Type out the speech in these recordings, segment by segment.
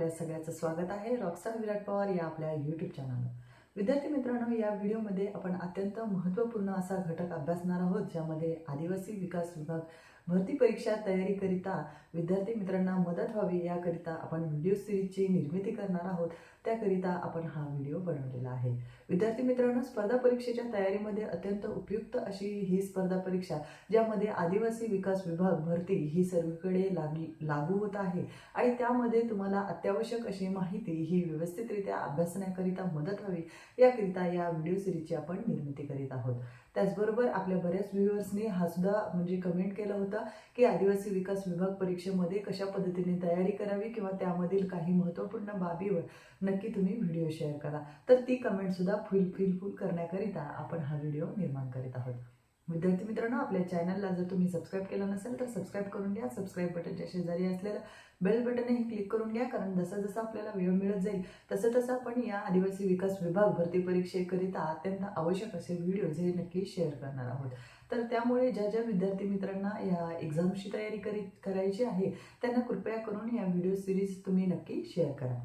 आपल्या सगळ्याचं स्वागत आहे. रॉकस्टार विराट पवार या आपल्या यूट्यूब चॅनलवर विद्यार्थी मित्रांनो या व्हिडिओमध्ये आपण अत्यंत महत्त्वपूर्ण असा घटक अभ्यासणार आहोत ज्यामध्ये आदिवासी विकास विभाग भरती परीक्षा तयारीकरिता विद्यार्थी मित्रांना मदत व्हावी याकरिता आपण व्हिडिओ सिरीजची निर्मिती करणार आहोत. त्याकरिता आपण हा व्हिडिओ बनवलेला आहे. विद्यार्थी मित्रांनो स्पर्धा परीक्षेच्या तयारीमध्ये अत्यंत उपयुक्त अशी ही स्पर्धा परीक्षा ज्यामध्ये आदिवासी विकास विभाग भरती ही सर्वीकडे लागी लागू होत आहे. आणि त्यामध्ये तुम्हाला अत्यावश्यक अशी माहिती ही व्यवस्थितरित्या अभ्यासण्याकरिता मदत व्हावी याकरिता या व्हिडिओ सिरीजची आपण निर्मिती करीत आहोत. त्याचबरोबर आपल्या बऱ्याच व्ह्युअर्सनी हा सुद्धा म्हणजे कमेंट केलं होतं की आदिवासी विकास विभाग परीक्षेमध्ये कशा पद्धतीने तयारी करावी किंवा त्यामधील काही महत्त्वपूर्ण बाबीवर नक्की तुम्ही व्हिडिओ शेअर करा. तर ती कमेंटसुद्धा फुल फिलफुल करण्याकरिता आपण हा व्हिडिओ निर्माण करीत आहोत. विद्यार्थी मित्रांनो आपल्या चॅनलला जर तुम्ही सबस्क्राईब केलं नसेल तर सबस्क्राईब करून घ्या. सबस्क्राईब बटनच्या शेजारी असलेलं बेल बटनही क्लिक करून घ्या. कारण जसं जसं आपल्याला वेळ मिळत जाईल तसं तसं आपण या आदिवासी विकास विभाग भरती परीक्षेकरिता अत्यंत आवश्यक असे व्हिडिओज हे नक्की शेअर करणार आहोत. तर त्यामुळे ज्या ज्या विद्यार्थी मित्रांना या एक्झामची तयारी करी करायची आहे त्यांना कृपया करून या व्हिडिओ सिरीज तुम्ही नक्की शेअर करा.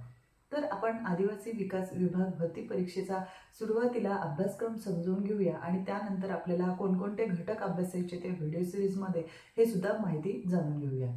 तर आपण आदिवासी विकास विभाग भरती परीक्षेचा सुरुवातीला अभ्यासक्रम समजून घेऊया आणि त्यानंतर आपल्याला कोणकोणते घटक अभ्यासायचे ते व्हिडिओ सिरीजमध्ये हे सुद्धा माहिती जाणून घेऊया.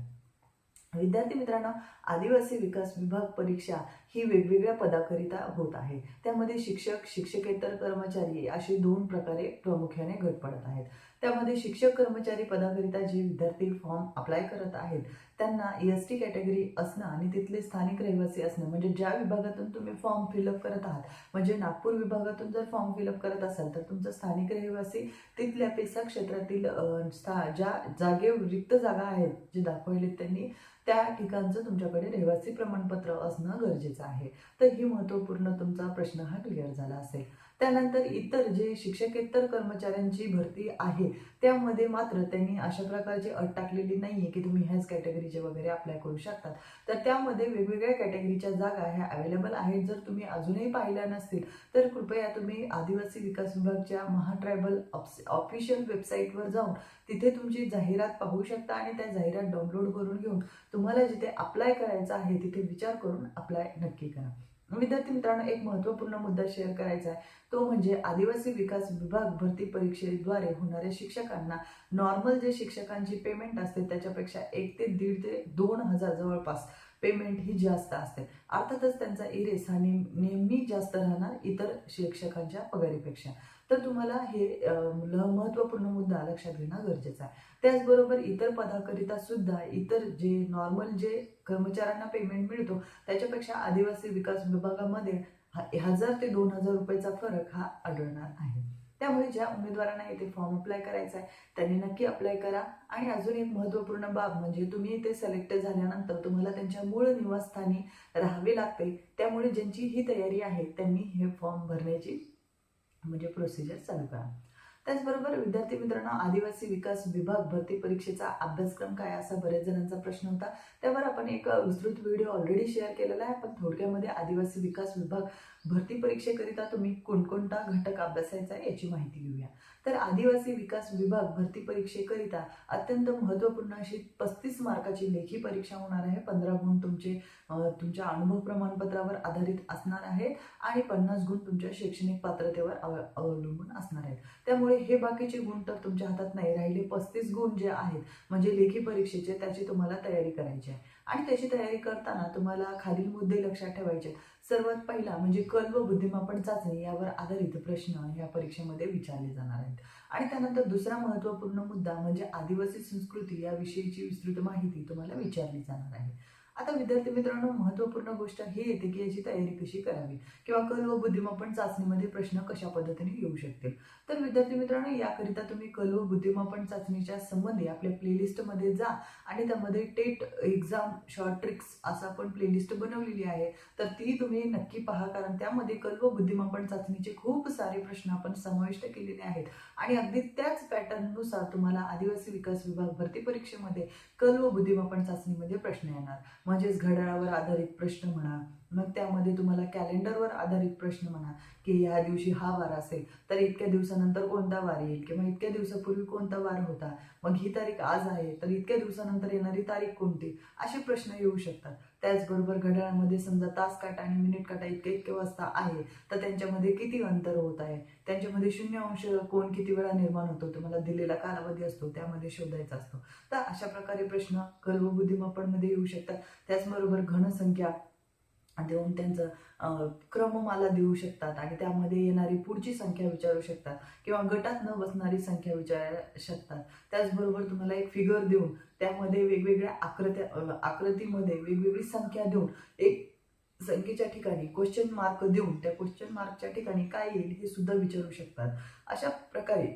विद्यार्थी मित्रांनो आदिवासी विकास विभाग परीक्षा ही वेगवेगळ्या पदाकरिता होत आहे. त्यामध्ये शिक्षक शिक्षकेतर कर्मचारी असे दोन प्रकारे प्रामुख्याने गट पडत आहेत. त्यामध्ये शिक्षक कर्मचारी पदाकरिता जे विद्यार्थी फॉर्म अप्लाय करत आहेत त्यांना एस टी कॅटेगरी असणं आणि तिथले स्थानिक रहिवासी असणं म्हणजे ज्या विभागातून तुम्ही फॉर्म फिलअप करत आहात म्हणजे नागपूर विभागातून जर फॉर्म फिलअप करत असाल तर तुमचं स्थानिक रहिवासी तिथल्या पेसा क्षेत्रातील स्था ज्या जागे रिक्त जागा आहेत जे दाखवलेत त्यांनी त्या ठिकाणचं तुमच्याकडे रहिवासी प्रमाणपत्र असणं गरजेचं आहे. तर ही महत्त्वपूर्ण तुमचा प्रश्न हा क्लिअर झाला असेल. त्यानंतर इतर जे शिक्षकेतर कर्मचाऱ्यांची भरती आहे त्यामध्ये मात्र त्यांनी अशा प्रकारची अट टाकलेली नाही आहे की तुम्ही ह्याच कॅटेगरीचे वगैरे अप्लाय करू शकतात. तर त्यामध्ये वेगवेगळ्या कॅटेगरीच्या जागा ह्या अवेलेबल आहेत. जर तुम्ही अजूनही पाहिल्या नसतील तर कृपया तुम्ही आदिवासी विकास विभागच्या महाट्रायबल ऑफिशियल वेबसाईटवर जाऊन तिथे तुमची जाहिरात पाहू शकता आणि त्या जाहिरात डाउनलोड करून घेऊन तुम्हाला जिथे अप्लाय करायचं आहे तिथे विचार करून अप्लाय नक्की करा. विद्यार्थी मित्रांनो एक महत्त्वपूर्ण मुद्दा शेअर करायचा आहे. तो म्हणजे आदिवासी विकास विभाग भरती परीक्षेद्वारे होणाऱ्या शिक्षकांना नॉर्मल जे शिक्षकांची पेमेंट असते त्याच्यापेक्षा एक ते दीड ते दोन हजार जवळपास पेमेंट ही जास्त असते. अर्थातच त्यांचा इरेस हा नेहमी जास्त राहणार इतर शिक्षकांच्या पगारीपेक्षा. तर तुम्हाला हे मुलं महत्त्वपूर्ण मुद्दा लक्षात घेणं गरजेचं आहे. त्याचबरोबर इतर पदाकरिता सुद्धा इतर जे नॉर्मल जे कर्मचाऱ्यांना पेमेंट मिळतो त्याच्यापेक्षा आदिवासी विकास विभागामध्ये हजार ते दोन हजार रुपयाचा फरक हा आढळणार आहे. त्यामुळे ज्या उमेदवारांना इथे फॉर्म अप्लाय करायचा आहे त्यांनी नक्की अप्लाय करा. आणि अजून एक महत्त्वपूर्ण बाब म्हणजे तुम्ही इथे सिलेक्ट झाल्यानंतर तुम्हाला त्यांच्या मूळ निवासस्थानी राहावे लागते. त्यामुळे ज्यांची ही तयारी आहे त्यांनी हे फॉर्म भरण्याची म्हणजे प्रोसिजर चालू करा. त्याचबरोबर विद्यार्थी मित्रांनो आदिवासी विकास विभाग भरती परीक्षेचा अभ्यासक्रम काय असा बऱ्याच जणांचा प्रश्न होता. त्यावर आपण एक विस्तृत व्हिडिओ ऑलरेडी शेअर केलेला आहे. पण थोडक्यामध्ये आदिवासी विकास विभाग भरती परीक्षेकरिता तुम्ही कोणकोणता घटक अभ्यासायचा आहे याची माहिती घेऊया. तर आदिवासी विकास विभाग भरती परीक्षेकरिता अत्यंत महत्त्वपूर्ण अशी पस्तीस मार्काची लेखी परीक्षा होणार आहे. पंधरा गुण तुमचे तुमच्या अनुभव प्रमाणपत्रावर आधारित असणार आहेत आणि पन्नास गुण तुमच्या शैक्षणिक पात्रतेवर अव- अवलंबून असणार आहेत. त्यामुळे हे बाकीचे गुण तर तुमच्या हातात नाही राहिले. पस्तीस गुण जे आहेत म्हणजे लेखी परीक्षेचे त्याची तुम्हाला तयारी करायची आहे. आणि त्याची तयारी करताना तुम्हाला खालील मुद्दे लक्षात ठेवायचे आहेत. सर्वात पहिला म्हणजे कल व बुद्धिमापन चाचणी यावर आधारित प्रश्न या परीक्षेमध्ये विचारले जाणार आहेत. आणि त्यानंतर दुसरा महत्त्वपूर्ण मुद्दा म्हणजे आदिवासी संस्कृती या विषयीची विस्तृत माहिती तुम्हाला विचारली जाणार आहे. आता विद्यार्थी मित्रांनो महत्त्वपूर्ण गोष्ट ही येते की याची तयारी कशी करावी? किंवा कल व बुद्धिमापन चाचणीमध्ये प्रश्न कशा पद्धतीने येऊ शकतील? तर विद्यार्थी मित्रांनो याकरिता तुम्ही कल व बुद्धिमापन चाचणीच्या संबंधी आपल्या प्लेलिस्टमध्ये जा आणि त्यामध्ये टेट एक्झाम शॉर्ट ट्रिक्स असं आपण प्लेलिस्ट बनवलेली आहे. तर ती तुम्ही नक्की पहा कारण त्यामध्ये कल व बुद्धिमापन चाचणीचे खूप सारे प्रश्न आपण समाविष्ट केलेले आहेत. आणि अगदी त्याच पॅटर्ननुसार तुम्हाला आदिवासी विकास विभाग भरती परीक्षेमध्ये कल व बुद्धिमापन चाचणीमध्ये प्रश्न येणार. म्हणजेच घड्याळावर आधारित प्रश्न म्हणा मग त्यामध्ये तुम्हाला कॅलेंडरवर आधारित प्रश्न म्हणा की या दिवशी हा वार असेल तर इतक्या दिवसानंतर कोणता वार येईल किंवा इतक्या दिवसापूर्वी कोणता वार होता मग ही तारीख आज आहे तर इतक्या दिवसानंतर येणारी तारीख कोणती असे प्रश्न येऊ शकतात. त्याचबरोबर घड्याळामध्ये समजा तास काटा आणि मिनिट काटा इतके इतके वाजता आहे तर त्यांच्यामध्ये किती अंतर होत आहे? त्यांच्यामध्ये शून्य अंश कोण किती वेळा निर्माण होतो? तुम्हाला दिलेला कालावधी असतो त्यामध्ये शोधायचा असतो. तर अशा प्रकारे प्रश्न कल व येऊ शकतात. त्याचबरोबर घनसंख्या देऊन त्यांचं क्रममाला देऊ शकतात आणि त्यामध्ये येणारी पुढची संख्या विचारू शकतात किंवा गटात न बसणारी संख्या विचारू शकतात. त्याचबरोबर तुम्हाला एक फिगर देऊन त्यामध्ये वेगवेगळ्या आकृत्या आकृतीमध्ये वेगवेगळी संख्या देऊन एक संख्येच्या ठिकाणी क्वेश्चन मार्क देऊन त्या क्वेश्चन मार्कच्या ठिकाणी काय येईल हे सुद्धा विचारू शकतात. अशा प्रकारे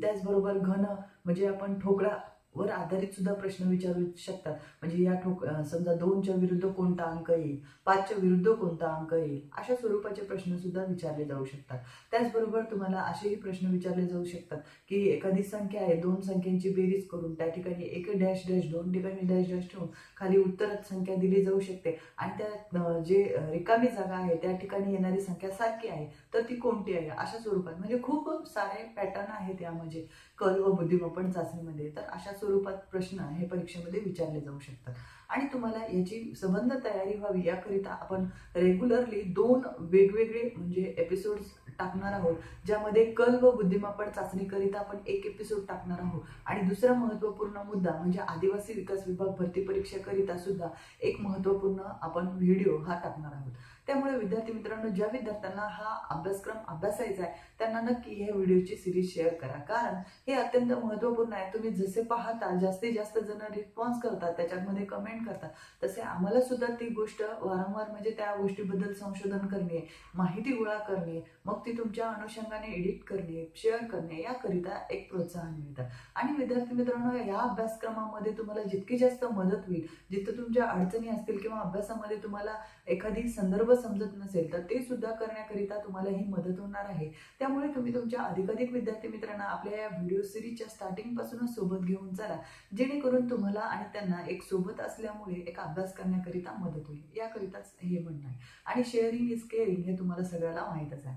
त्याचबरोबर घन म्हणजे आपण ठोकळा वर आधारित सुद्धा प्रश्न विचारू शकतात. म्हणजे या ठोक समजा दोनच्या विरुद्ध कोणता अंक येईल? पाचच्या विरुद्ध कोणता अंक येईल? अशा स्वरूपाचे प्रश्न सुद्धा विचारले जाऊ शकतात. त्याचबरोबर तुम्हाला असेही प्रश्न विचारले जाऊ शकतात की एखादी संख्या आहे दोन संख्यांची बेरीज करून त्या ठिकाणी एक डॅश डॅश दोन ठिकाणी डॅश डॅश ठेवून खाली उत्तरात संख्या दिली जाऊ शकते. आणि त्या जे रिकामी जागा आहे त्या ठिकाणी येणारी संख्या सारखी आहे. तर ती कोणती आहे? अशा स्वरूपात. म्हणजे खूप सारे पॅटर्न आहेत यामध्ये. कल व बुद्धिमत्पण चाचणीमध्ये. तर अशा स्वरूपात प्रश्न हे परीक्षेमध्ये विचारले जाऊ शकतात. आणि तुम्हाला याची संबंध तयारी व्हावी याकरिता आपण रेग्युलरली दोन वेगवेगळे म्हणजे एपिसोड्स टाकणार आहोत. ज्यामध्ये कल व बुद्धिमापण चाचणीकरिता आपण एक एपिसोड टाकणार आहोत. आणि दुसरा महत्त्वपूर्ण मुद्दा म्हणजे आदिवासी विकास विभाग भरती परीक्षेकरिता सुद्धा एक महत्त्वपूर्ण आपण व्हिडिओ हा टाकणार आहोत. त्यामुळे विद्यार्थी मित्रांनो ज्या विद्यार्थ्यांना हा अभ्यासक्रम अभ्यासायचा आहे त्यांना नक्की ह्या व्हिडिओची सिरीज शेअर करा. कारण हे अत्यंत महत्त्वपूर्ण आहे. तुम्ही जसे पाहता जास्तीत जास्त जण रिस्पॉन्स करतात त्याच्यामध्ये कमेंट करतात. तसे आम्हाला सुद्धा ती गोष्ट वारंवार म्हणजे त्या गोष्टीबद्दल संशोधन करणे माहिती गोळा करणे मग ती तुमच्या अनुषंगाने एडिट करणे शेअर करणे याकरिता एक प्रोत्साहन मिळतं. आणि विद्यार्थी मित्रांनो या अभ्यासक्रमामध्ये तुम्हाला जितकी जास्त मदत होईल जिथं तुमच्या अडचणी असतील किंवा अभ्यासामध्ये तुम्हाला एखादी संदर्भ समजत नसेल तर ते सुद्धा करण्याकरिता तुम्हाला ही मदत होणार आहे. त्यामुळे तुम्ही तुमच्या अधिकाधिक विद्यार्थी मित्रांना आपल्या या व्हिडिओ सिरीजच्या स्टार्टिंगपासूनच सोबत घेऊन चला जेणेकरून तुम्हाला आणि त्यांना एक सोबत असल्यामुळे एक अभ्यास करण्याकरिता मदत होईल. याकरिताच हे म्हणणं आहे आणि शेअरिंग इज केअरिंग हे तुम्हाला सगळ्याला माहीतच आहे.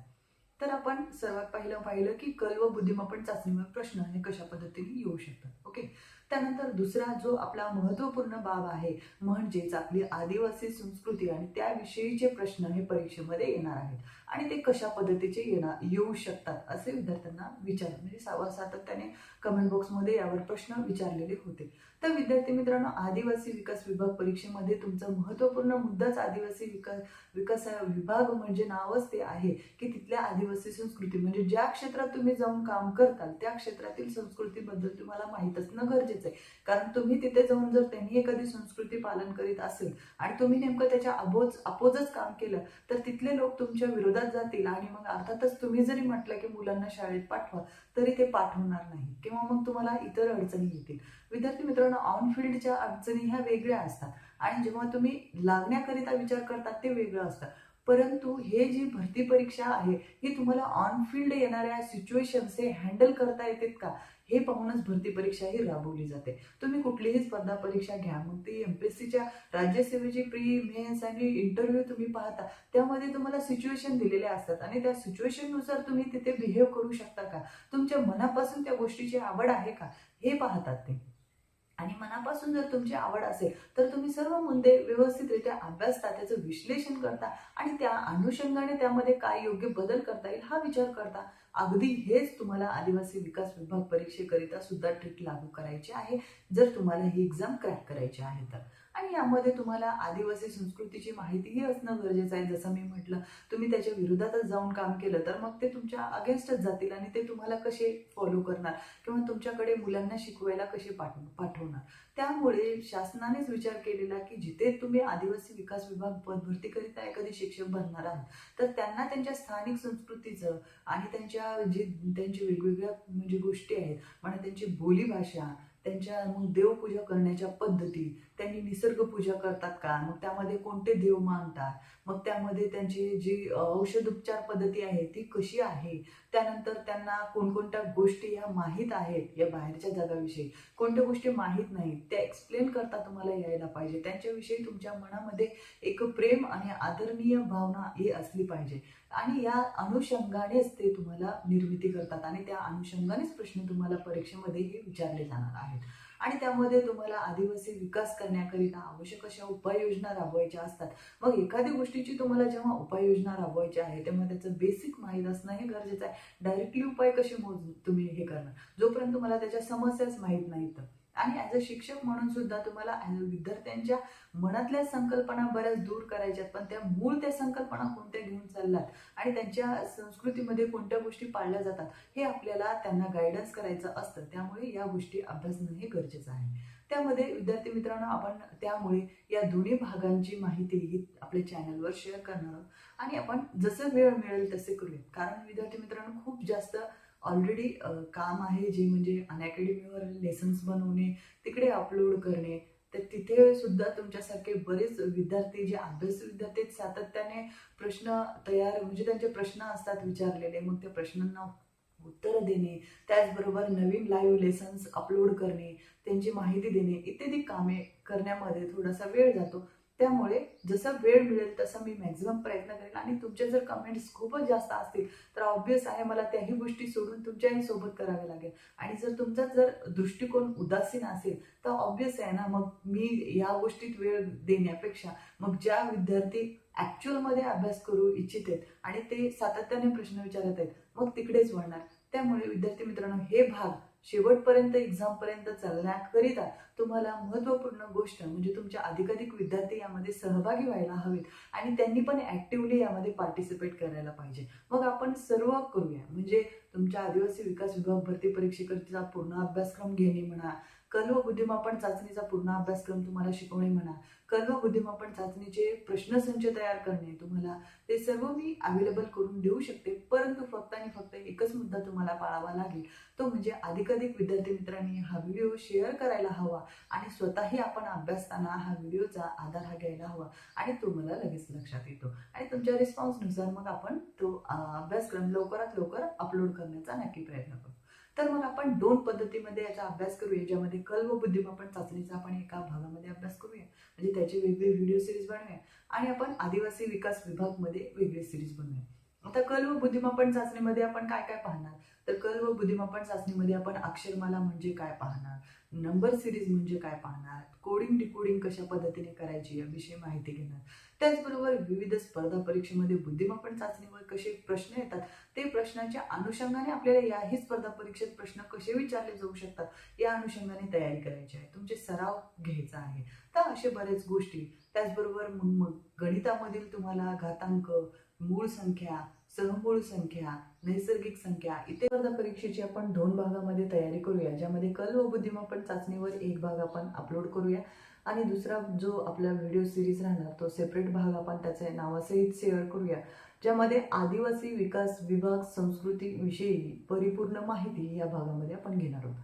तर आपण सर्वात पहिलं पाहिलं की कल व बुद्धिमापन चाचणीवर प्रश्न हे कशा पद्धतीने येऊ शकतात. ओके? त्यानंतर दुसरा जो आपला महत्त्वपूर्ण बाब आहे म्हणजेच आपली आदिवासी संस्कृती आणि त्याविषयीचे प्रश्न हे परीक्षेमध्ये येणार आहेत. आणि ते कशा पद्धतीचे येणार येऊ शकतात असे विद्यार्थ्यांना विचार म्हणजे सातत्याने कमेंट बॉक्समध्ये यावर प्रश्न विचारलेले होते. तर विद्यार्थी मित्रांनो आदिवासी विकास विभाग परीक्षेमध्ये तुमचा महत्त्वपूर्ण मुद्दाच आदिवासी विकास विकास विभाग म्हणजे नावच ते आहे की तिथल्या आदिवासी संस्कृती. म्हणजे ज्या क्षेत्रात तुम्ही जाऊन काम करताल त्या क्षेत्रातील संस्कृतीबद्दल तुम्हाला माहीत असणं गरजेचं आहे. कारण तुम्ही तिथे जाऊन जर त्यांनी एखादी संस्कृती पालन करीत असेल आणि तुम्ही नेमकं त्याच्या अबोज अपोजच काम केलं तर तिथले लोक तुमच्या विरोधात जातील आणि मग अर्थातच तुम्ही जरी म्हटलं की मुलांना शाळेत पाठवा तरी ते पाठवणार नाही किंवा मग तुम्हाला इतर अडचणी येतील. विद्यार्थी मित्रांनो ऑन फील्डच्या अडचणी ह्या वेगळ्या असतात आणि जेव्हा तुम्ही लागण्याकरिता विचार करतात ते वेगळं असतं. परंतु हे जी भरती परीक्षा आहे ही तुम्हाला ऑन फील्ड येणाऱ्या सिच्युएशन्स हे हँडल करता येतात का? हे पाहूनच भरती परीक्षा ही राबवली जाते. तुम्ही कुठलीही स्पर्धा परीक्षा घ्या मग ती एम पी एस सीच्या राज्यसेवेची प्री मेन्स आणि इंटरव्ह्यू तुम्ही पाहता. त्यामध्ये तुम्हाला सिच्युएशन दिलेल्या असतात आणि त्या सिच्युएशननुसार तुम्ही तिथे बिहेव करू शकता का? तुमच्या मनापासून त्या गोष्टीची आवड आहे का? हे पाहतात ते. आणि मनापासून जर तुमची आवड असेल तर तुम्ही सर्व मुद्दे व्यवस्थितरित्या अभ्यासता त्याचं विश्लेषण करता आणि त्या अनुषंगाने त्यामध्ये काय योग्य बदल करता येईल हा विचार करता. अगदी हेच तुम्हाला आदिवासी विकास विभाग परीक्षेकरिता सुद्धा ट्रिक लागू करायची आहे. जर तुम्हाला ही एक्झाम क्रॅक करायची आहे तर. आणि यामध्ये तुम्हाला आदिवासी संस्कृतीची माहितीही असणं गरजेचं आहे. जसं मी म्हटलं तुम्ही त्याच्या विरोधातच जाऊन काम केलं तर मग ते तुमच्या अगेन्स्टच जातील आणि ते तुम्हाला कसे फॉलो करणार? किंवा तुमच्याकडे मुलांना शिकवायला कसे पाठ पाठवणार? त्यामुळे शासनानेच विचार केलेला की जिथे तुम्ही आदिवासी विकास विभाग पद भरतीकरिता एखादी शिक्षक बनणार आहात तर त्यांना त्यांच्या स्थानिक संस्कृतीचं आणि त्यांच्या जे त्यांच्या वेगवेगळ्या म्हणजे गोष्टी आहेत म्हणा त्यांची बोलीभाषा त्यांच्या मग देवपूजा करण्याच्या पद्धती त्यांनी निसर्ग पूजा करतात का? मग त्यामध्ये कोणते देव मानतात? मग त्यामध्ये त्यांची जी औषधोपचार पद्धती आहे ती कशी आहे? त्यानंतर त्यांना कोणकोणत्या गोष्टी ह्या माहीत आहेत या बाहेरच्या जगाविषयी? कोणत्या गोष्टी माहीत नाहीत? त्या एक्सप्लेन करता तुम्हाला यायला पाहिजे. त्यांच्याविषयी तुमच्या मनामध्ये एक प्रेम आणि आदरणीय भावना ही असली पाहिजे. आणि या अनुषंगानेच ते तुम्हाला निर्मिती करतात आणि त्या अनुषंगानेच प्रश्न तुम्हाला परीक्षेमध्ये हे विचारले जाणार आहेत. आणि त्यामध्ये तुम्हाला आदिवासी विकास करण्याकरिता आवश्यक अशा उपाययोजना राबवायच्या असतात. मग एखादी गोष्टीची तुम्हाला जेव्हा उपाययोजना राबवायची आहे तेव्हा त्याचं बेसिक माहीत असणं हे गरजेचं आहे. डायरेक्टली उपाय कसे मोज तुम्ही हे करणार? जोपर्यंत तुम्हाला त्याच्या समस्याच माहीत नाहीत. आणि ॲज अ शिक्षक म्हणून सुद्धा तुम्हाला ॲज अ विद्यार्थ्यांच्या मनातल्या संकल्पना बऱ्याच दूर करायच्यात. पण त्या मूळ त्या संकल्पना कोणत्या घेऊन चाललात? आणि त्यांच्या संस्कृतीमध्ये कोणत्या गोष्टी पाळल्या जातात? हे आपल्याला त्यांना गायडन्स करायचं असतं. त्यामुळे या गोष्टी अभ्यासणं हे गरजेचं आहे. त्यामध्ये विद्यार्थी मित्रांनो आपण त्यामुळे या दोन्ही भागांची माहिती ही आपल्या चॅनलवर शेअर करणार आहोत आणि आपण जसं वेळ मिळेल तसे करूया कारण विद्यार्थी मित्रांनो खूप जास्त ऑलरेडी काम आहे जे म्हणजे अनअकॅडमीवर लेसन्स बनवणे तिकडे अपलोड करणे तर तिथे सुद्धा तुमच्यासारखे बरेच विद्यार्थी जे अभ्यास विद्यार्थी सातत्याने प्रश्न तयार म्हणजे त्यांचे प्रश्न असतात विचारलेले मग त्या प्रश्नांना उत्तर देणे त्याचबरोबर नवीन लाईव्ह लेसन्स अपलोड करणे त्यांची माहिती देणे इत्यादी कामे करण्यामध्ये थोडासा वेळ जातो. त्यामुळे जसं वेळ मिळेल तसा मी मॅक्झिमम प्रयत्न करेन. आणि तुमच्या जर कमेंट्स खूपच जास्त असतील तर ऑब्व्हियस आहे मला त्याही गोष्टी सोडून तुमच्याही सोबत कराव्या लागेल. आणि जर तुमचा जर दृष्टिकोन उदासीन असेल तर ऑब्वियस आहे ना मग मी या गोष्टीत वेळ देण्यापेक्षा मग ज्या विद्यार्थी ॲक्च्युअलमध्ये अभ्यास करू इच्छित आहेत आणि ते सातत्याने प्रश्न विचारत आहेत मग तिकडेच वळणार. त्यामुळे विद्यार्थी मित्रांनो हे भाग शेवटपर्यंत एक्झामपर्यंत चालण्याकरिता तुम्हाला महत्त्वपूर्ण गोष्ट म्हणजे तुमच्या अधिकाधिक विद्यार्थी यामध्ये सहभागी व्हायला हवेत आणि त्यांनी पण ॲक्टिवली यामध्ये पार्टिसिपेट करायला पाहिजे. मग आपण सर्व करूया. म्हणजे तुमच्या आदिवासी विकास विभाग भरती परीक्षेकरिता पूर्ण अभ्यासक्रम घेणे म्हणा कल्व बुद्धिमापन चाचणीचा पूर्ण अभ्यासक्रम तुम्हाला शिकवणे म्हणा कल्व बुद्धिमापन चाचणीचे प्रश्नसंच तयार करणे तुम्हाला ते सर्व मी अवेलेबल करून देऊ शकते. परंतु फक्त आणि फक्त एकच मुद्दा तुम्हाला पाळावा लागेल. तो म्हणजे अधिकाधिक विद्यार्थी मित्रांनी हा व्हिडिओ शेअर करायला हवा आणि स्वतःही आपण अभ्यासताना हा व्हिडिओचा आधार हा घ्यायला हवा आणि तो मला लगेच लक्षात येतो. आणि तुमच्या रिस्पॉन्सनुसार मग आपण तो अभ्यासक्रम लवकरात लवकर अपलोड करण्याचा नक्की प्रयत्न करू. तर मग आपण दोन पद्धतीमध्ये याचा अभ्यास करूया ज्यामध्ये कल व बुद्धिमापन चाचणीचा आपण एका भागामध्ये अभ्यास करूया. म्हणजे त्याचे वेगळी व्हिडिओ सिरीज बनवूया आणि आपण आदिवासी विकास विभागमध्ये वेगळी सिरीज बनवूया. आता कल व बुद्धिमापन चाचणीमध्ये आपण काय काय पाहणार? तर कर्व बुद्धिमापन चाचणीमध्ये आपण अक्षरमाला म्हणजे काय पाहणार? नंबर सिरीज म्हणजे काय पाहणार? कोडिंग डिकोडिंग कशा पद्धतीने करायची याविषयी माहिती घेणार? त्याचबरोबर विविध स्पर्धा परीक्षेमध्ये बुद्धिमापन चाचणीवर कसे प्रश्न येतात? ते प्रश्नाच्या अनुषंगाने आपल्याला याही स्पर्धा परीक्षेत प्रश्न कसे विचारले जाऊ शकतात? या अनुषंगाने तयारी करायची आहे. तुमचे सराव घ्यायचा आहे. तर असे बरेच गोष्टी. त्याचबरोबर मग मग गणितामधील तुम्हाला घातांक मूळ संख्या सहमूळ संख्या नैसर्गिक संख्या. इथे स्पर्धा परीक्षेची आपण दोन भागामध्ये तयारी करूया ज्यामध्ये कल व बुद्धिमापन चाचणीवर एक भाग आपण अपलोड करूया आणि दुसरा जो आपला व्हिडिओ सिरीज राहणार तो सेपरेट भाग आपण त्याचे नावासहित शेअर करूया ज्यामध्ये आदिवासी विकास विभाग संस्कृती विषयी परिपूर्ण माहिती या भागामध्ये आपण घेणार आहोत.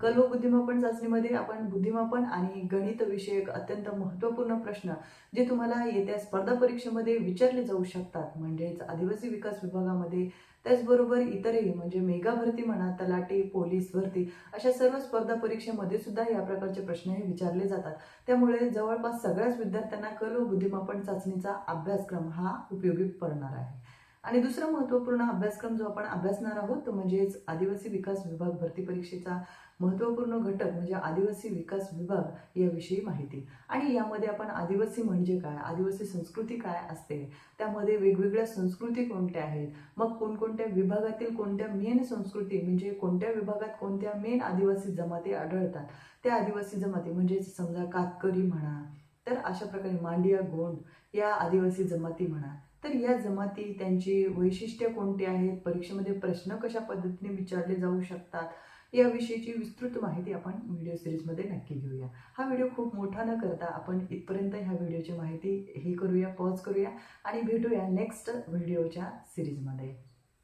कल व बुद्धिमापन चाचणीमध्ये आपण बुद्धिमापन आणि गणित विषयक अत्यंत महत्त्वपूर्ण प्रश्न जे तुम्हाला येत्या स्पर्धा परीक्षेमध्ये विचारले जाऊ शकतात. म्हणजेच आदिवासी विकास विभागामध्ये त्याचबरोबर इतरही म्हणजे मेगा भरती म्हणा तलाठी पोलीस भरती अशा सर्व स्पर्धा परीक्षेमध्ये सुद्धा या प्रकारचे प्रश्न हे विचारले जातात. त्यामुळे जवळपास सगळ्याच विद्यार्थ्यांना कल व बुद्धिमापन चाचणीचा अभ्यासक्रम हा उपयोगी पडणार आहे. आणि दुसरा महत्त्वपूर्ण अभ्यासक्रम जो आपण अभ्यासणार आहोत तो म्हणजेच आदिवासी विकास विभाग भरती परीक्षेचा महत्त्वपूर्ण घटक म्हणजे आदिवासी विकास विभाग याविषयी माहिती. आणि यामध्ये आपण आदिवासी म्हणजे काय आदिवासी संस्कृती काय असते त्यामध्ये वेगवेगळ्या संस्कृती कोणत्या आहेत मग कोणकोणत्या विभागातील कोणत्या मेन संस्कृती म्हणजे कोणत्या विभागात कोणत्या मेन आदिवासी जमाती आढळतात त्या आदिवासी जमाती म्हणजे समजा कातकरी म्हणा तर अशा प्रकारे मांडिया गोंड या आदिवासी जमाती म्हणा तर या जमाती त्यांची वैशिष्ट्य कोणती आहेत? परीक्षेमध्ये प्रश्न कशा पद्धतीने विचारले जाऊ शकतात? याविषयीची विस्तृत माहिती आपण व्हिडिओ सिरीजमध्ये नक्की घेऊया. हा व्हिडिओ खूप मोठा न करता आपण इथपर्यंत ह्या व्हिडिओची माहिती हे करूया पॉज करूया आणि भेटूया नेक्स्ट व्हिडिओच्या सिरीजमध्ये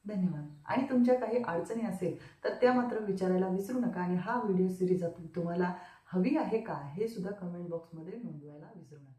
धन्यवाद. आणि तुमच्या काही अडचणी असेल तर त्या मात्र विचारायला विसरू नका आणि हा व्हिडिओ सिरीज तुम्हाला हवी आहे का हे सुद्धा कमेंट बॉक्समध्ये नोंदवायला विसरू नका.